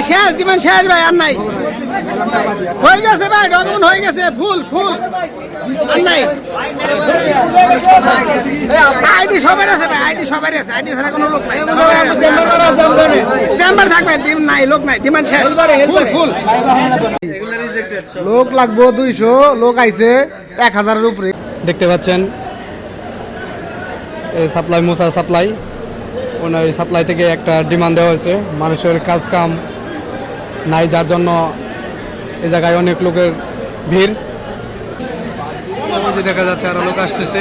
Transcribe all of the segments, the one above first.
ভাই শেষ ডিমান্ড শেষ ভাই আর নাই। হয়ে গেছে ভাই ডকুমেন্ট হয়ে গেছে ফুল ফুল। আর নাই। আইডি সবার আছে ভাই আইডি সবার আছে আইডি ছাড়া কোনো লোক নাই। চেম্বার থাকবে ডিম নাই লোক নাই ডিমান্ড শেষ। ফুল ফুল। লোক লাগবো দুইশো লোক আইছে এক হাজারের উপরে। দেখতে পাচ্ছেন সাপ্লাই মুসা সাপ্লাই। ওনার সাপ্লাই থেকে একটা ডিমান্ড দেওয়া হয়েছে মানুষের কাজ কাম। নাই যার জন্য এ জায়গায় অনেক লোকের ভিড়। দেখা যাচ্ছে আরও লোক আসতেছে।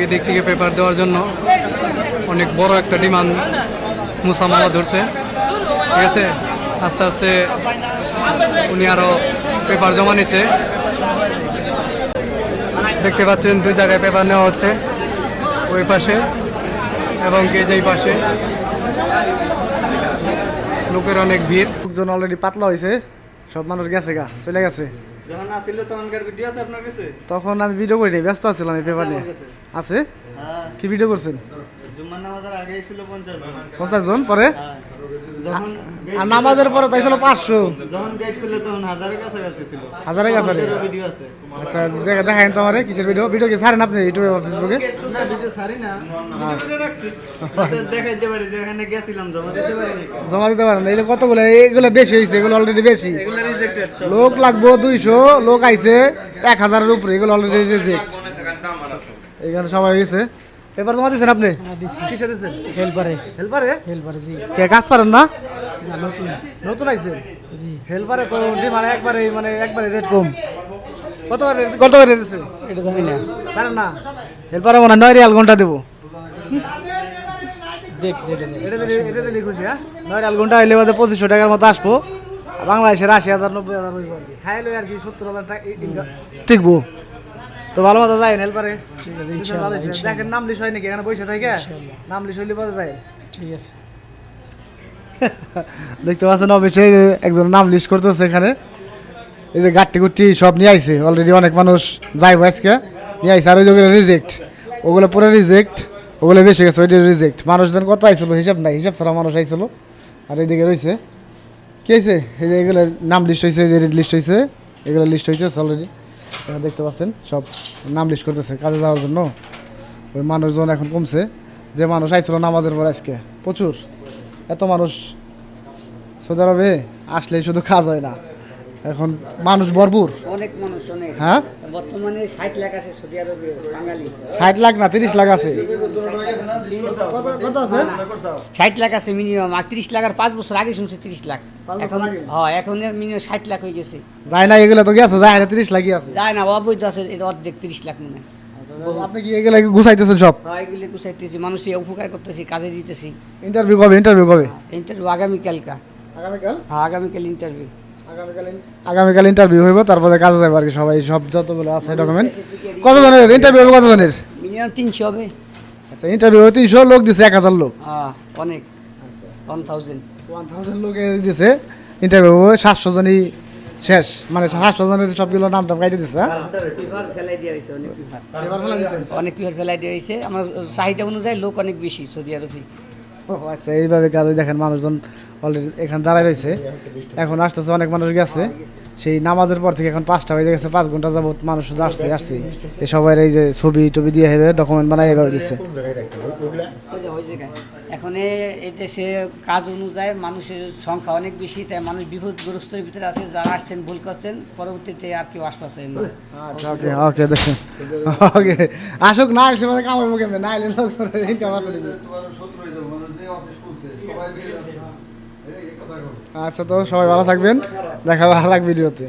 এই দিক থেকে পেপার দেওয়ার জন্য অনেক বড় একটা ডিমান্ড মুসা মামা ধরছে। ঠিক আছে? আস্তে আস্তে উনি আরও পেপার জমা নিচ্ছে। দেখতে পাচ্ছেন দুই জায়গায় পেপার নেওয়া হচ্ছে, ওই পাশে এবং কে যেই পাশে। লোকের অনেক ভিড়। লোকজন অলরেডি পাতলা হয়েছে সব মানুষ গেছে গা চলে গেছে। যখন আসিল তখনকার ভিডিও আছে আপনার কাছে? তখন আমি ভিডিও করি ব্যস্ত আছিলাম এই পেপার নিয়ে। আছে? হ্যাঁ। কি ভিডিও করছেন? জুম্মার নামাজের আগেই ছিল পঞ্চাশ জন। পঞ্চাশ জন পরে? হ্যাঁ। আর নামাজের পরে তাই ছিল পাঁচশো। যখন গেট খুলে তখন হাজারের কাছাকাছি ছিল। হাজারের কাছাকাছি? ভিডিও আছে। আচ্ছা দেখা দেখাইন তো আমারে কিসের ভিডিও ভিডিও কি ছাড়েন আপনি ইউটিউবে বা ফেসবুকে না ভিডিও ছাড়ি না। ভিডিও করে রাখছি। যাতে দেখাইতে পারি যে এখানে গেছিলাম জমা দিতে পারি জমা দিতে পারেন এই কতগুলো? এগুলো বেশি হয়েছে এগুলো অলরেডি বেশি। এগুলো লোক লাগবো দুইশো লোক আইছে এক হাজারের উপরে এগুলো অলরেডি রিজেক্ট এখানে সবাই হয়েছে পেপার জমা দিয়েছেন আপনি? কিসে দিয়েছেন হেল্পারে। হেল্পারে? হেল্পারে জি। কে কাজ পারেন না? নতুন। আইছেন? হেল্পারে তো মানে একবারে মানে একবারে রেট কম। কত কত রেট দিচ্ছে এটা জানি না। জানেন না। হেল্পারে মনে নয় রিয়াল ঘণ্টা দেবো। দেখ এটা দিলে এটা দিলে খুশি হ্যাঁ? নয় রিয়াল ঘণ্টা হইলে বাদে পঁচিশশো টাকার মতো আসব। বাংলাদেশের আশি হাজার নব্বই হাজার হইব আর কি। খাইলে আর কি সত্তর হাজার টাকা টিকবো তো ভালো মতো হেল্পারে ঠিক আছে দেখেন নাম লিস্ট হয় নাকি এখানে বসে থাকে নাম লিস্ট হইলে পাওয়া যায় ঠিক আছে। দেখতে পাচ্ছেন অফিসে একজন নাম লিস্ট করতেছে এখানে। এই যে গাট্টি গুট্টি সব নিয়ে আইছে। অলরেডি অনেক মানুষ যাইব আজকে। নিয়ে আইছে আর ওই যেগুলো রিজেক্ট ওগুলো পুরো রিজেক্ট ওগুলো বেশি গেছে ওইটা রিজেক্ট মানুষজন কত আইছিল হিসাব নাই। হিসাব ছাড়া মানুষ আইছিল। আর এইদিকে রয়েছে কি হয়েছে এই যে এগুলো নাম লিস্ট হয়েছে যে লিস্ট হয়েছে এগুলো লিস্ট হয়েছে অলরেডি এখানে দেখতে পাচ্ছেন, সব নাম লিস্ট করতেছে, কাজে যাওয়ার জন্য। ওই মানুষজন এখন কমছে। যে মানুষ আইছিল নামাজের পর আজকে, প্রচুর। এত মানুষ সৌদি আরবে আসলে শুধু কাজ হয় না। এখন মানুষ ভরপুর। অনেক মানুষ অনেক। হ্যাঁ? বর্তমানে ষাট লাখ আছে সৌদি আরবে বাঙালি। ষাট লাখ না তিরিশ লাখ আছে। ষাট লাখ আছে মিনিমাম আর তিরিশ লাখ আর পাঁচ বছর আগে শুনছি তিরিশ লাখ। এখন হ্যাঁ এখন মিনিমাম ষাট লাখ হয়ে গেছে। যায় না এগুলো তো গেছে যায় না তিরিশ লাখই আছে। যায় না অবৈধ আছে এটা অর্ধেক তিরিশ লাখ মনে হয়। আপনি কি এগুলো গুছাইতেছেন সব? হ্যাঁ এগুলি কুচাইতেছি মানুষের উপকার করতেছি কাজে দিতেছি। ইন্টারভিউ কবে ইন্টারভিউ কবে? ইন্টারভিউ আগামীকালকা। আগামীকাল? হ্যাঁ আগামীকাল ইন্টারভিউ আগামীকাল ইন্টারভিউ হইব তারপরে কাজে যাবে আর কি সবাই সব যতগুলো আছে ডকুমেন্ট কত জনের ইন্টারভিউ হবে কত জনের মিনিমাম তিনশো হবে। আচ্ছা ইন্টারভিউ তিনশো লোক দিছে এক হাজার লোক। হ্যাঁ অনেক। ওয়ান থাউজেন্ড ওয়ান থাউজেন্ড লোকে দিছে। ইন্টারভিউ হবে সাতশো জনই শেষ। মানে সাতশো জনের সবগুলো নাম টাম কাইটে দিছে অনেক পেপার ফেলাই দেওয়া হয়েছে। আমার চাহিদা অনুযায়ী লোক অনেক বেশি সৌদি আরবে। আচ্ছা এইভাবে কাজ দেখেন মানুষজন অলরেডি এখানে দাঁড়ায় রয়েছে। এখন আসতেছে, অনেক মানুষ গেছে। সেই নামাজের পর থেকে এখন পাঁচটা বেজে গেছে, পাঁচ ঘণ্টা যাবত মানুষ আসছে আসছে। এই সবাই এই যে ছবি টবি দিয়ে হেবে ডকুমেন্ট বানাই এভাবে দিচ্ছে এখন এই দেশে কাজ অনুযায়ী মানুষের সংখ্যা অনেক বেশি তাই মানুষ বিপদগ্রস্তের ভিতরে আছে যারা আসছেন ভুল করছেন পরবর্তীতে আর কেউ আসপাচ্ছেন না। আচ্ছা ওকে ওকে দেখেন। ওকে আসুক না আসলে মানে কামাই মুখে না এলে লোক? আচ্ছা তো সবাই ভালো থাকবেন। দেখা ভালো লাগ ভিডিওতে।